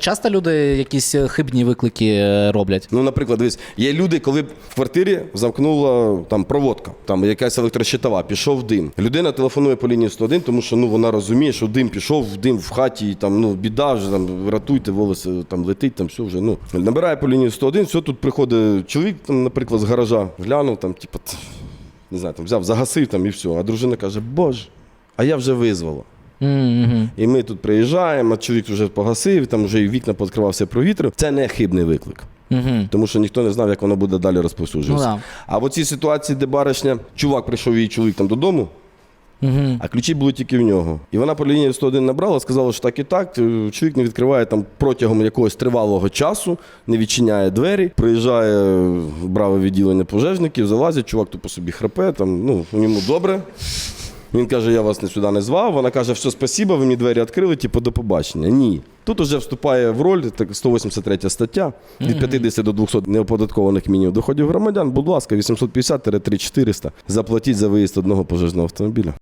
Часто люди якісь е, хибні виклики е, роблять. Ну, наприклад, дивись, є люди, коли в квартирі замкнула там проводка, там якась електрощитова, пішов дим. Людина телефонує по лінії 101, тому що ну вона розуміє, що дим пішов, дим в хаті, і, там ну біда вже там рятуйте, волосся там летить, там все вже. Ну набирає по лінії 101, все тут приходить чоловік, там, наприклад, з гаража, глянув там, типу, не знаю, там взяв, загасив там і все. А дружина каже: Боже, а я вже визвала. Угу. І ми тут приїжджаємо, а чоловік вже погасив, там вже і вікна відкривався провітрив. Це не хибний виклик. Угу. Тому що ніхто не знав, як воно буде далі Ну, розповсюджуватися. да. А в цій ситуації, де баришня, чувак прийшов її чоловік там додому, Угу. а ключі були тільки в нього. І вона по лінії 101 набрала, сказала, що так і так. е, Чоловік не відкриває там протягом якогось тривалого часу, не відчиняє двері. Приїжджає е, браве відділення пожежників, залазять, чувак тупо собі храпе, там, ну, йому добре. Він каже, я вас не сюди не звав. Вона каже, все, спасіба, ви мені двері відкрили, типу, до побачення. Ні. Тут уже вступає в роль так, 183 стаття від 50 до 200 неоподаткованих мінімум доходів громадян. Будь ласка, 850-3400 заплатіть за виїзд одного пожежного автомобіля.